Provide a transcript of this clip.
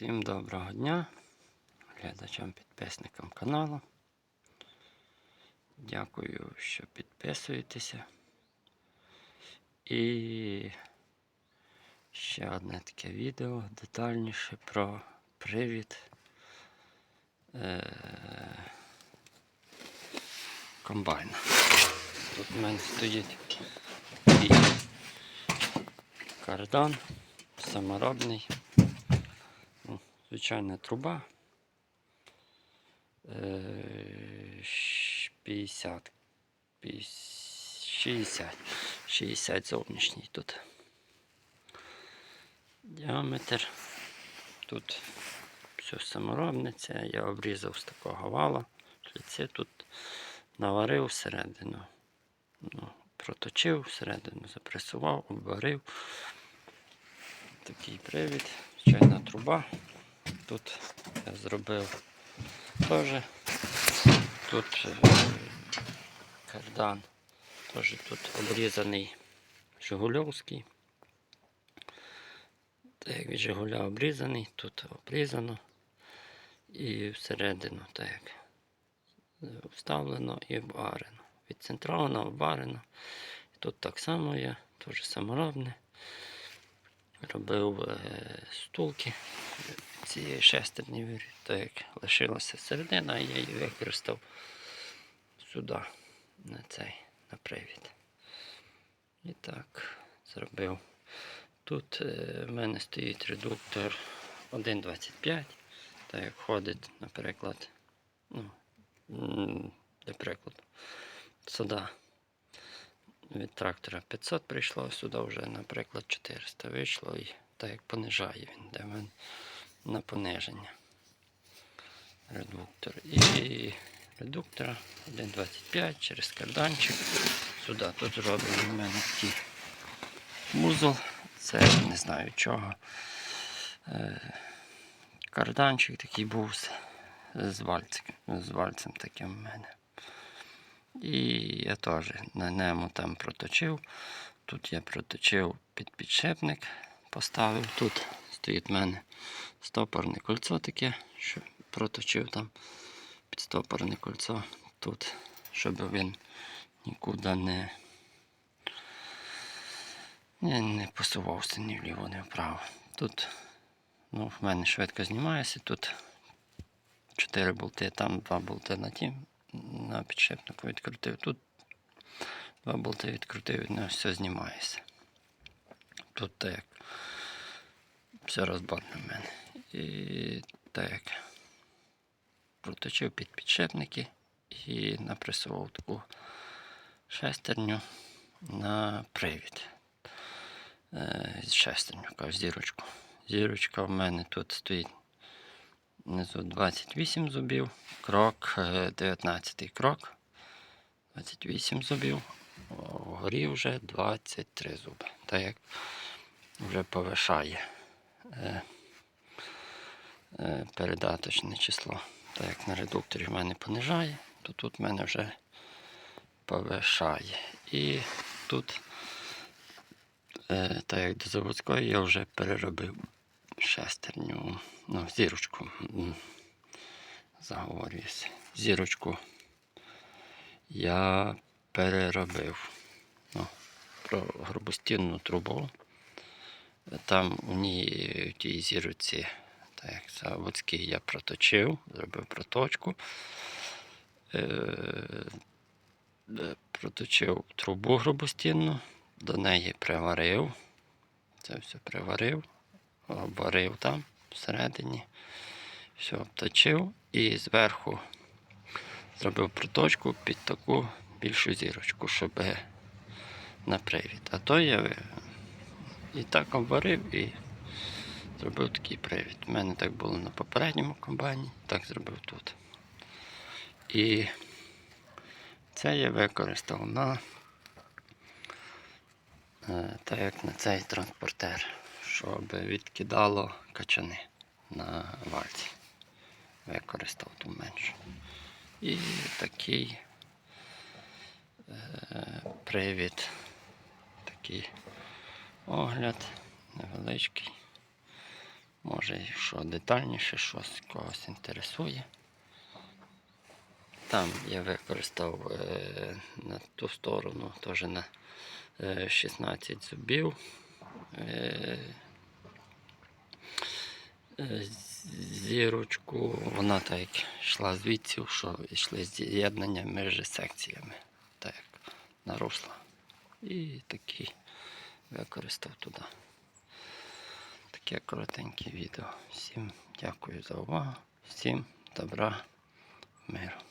Всім доброго дня, глядачам, підписникам каналу. Дякую, що підписуєтеся. І ще одне таке відео детальніше про привід е- комбайна. Тут в мене стоїть такий кардан саморобний. Звичайна труба. Е, 50. 50, 60. 60 зовнішній тут. Діаметр. Тут все саморобне. Це я обрізав з такого вала. Шліці тут наварив всередину. Ну, проточив всередину, запресував, обварив. Такий привід, чайна труба. Тут я зробив теж. Тут е, кардан. Теж тут обрізаний Жигульовський. Так як Жигуля обрізаний, тут обрізано. І всередину так вставлено і обварено. Відцентровано, обварено. І тут так само є, теж саморобне робив е, стулки цієї шестерні так як лишилася середина, я її використав сюди, на цей, на привід. І так, зробив. Тут е, в мене стоїть редуктор 1.25, так як ходить, наприклад, ну, для сюди від трактора 500 прийшло, сюди вже, наприклад, 400 вийшло і так як понижає він, де він на пониження. Редуктор. І редуктора 1,25 через карданчик. Сюди тут зроблений в мене такий музол. Це не знаю чого. Е, Карданчик такий був з вальцем, з вальцем таким в мене. І я теж на ньому там проточив. Тут я проточив під підшипник, поставив. Тут стоїть в мене стопорне кольцо таке, що проточив там під стопорне кольцо. Тут, щоб він нікуди не, не, не посувався ні вліво, ні вправо. Тут ну, в мене швидко знімається. Тут 4 болти, там 2 болти на тім, на підшипнику відкрутив. Тут два болти відкрутив, і не все знімається. Тут так як все розборно в мене. І так як проточив під підшипники і напресував таку шестерню на привід. Е, шестерню, кажу, зірочку. Зірочка в мене тут стоїть Внизу 28 зубів, крок, е, 19 крок, 28 зубів, вгорі вже 23 зуби. Так як вже повишає е, е, передаточне число. Так як на редукторі в мене понижає, то тут в мене вже повишає. І тут, е, так як до заводської, я вже переробив шестерню, ну, зірочку. Заговорююся. Зірочку я переробив ну, про грубостінну трубу. Там у ній в тій зірочці, так як заводський, я проточив, зробив проточку. Е, проточив трубу грубостінну, до неї приварив. Це все приварив обварив там всередині, все обточив і зверху зробив проточку під таку більшу зірочку, щоб на привід. А то я і так обварив і зробив такий привід. У мене так було на попередньому комбайні, так зробив тут. І це я використав на е, так як на цей транспортер щоб відкидало качани на вальці. Використав ту меншу. І такий е, привід, такий огляд невеличкий Може, що детальніше, щось когось інтересує. Там я використав е, на ту сторону теж на е, 16 зубів. Е, зірочку, вона так йшла звідси, що йшли з'єднання між секціями, так як наросла. І такий використав туди. Таке коротеньке відео. Всім дякую за увагу, всім добра, миру.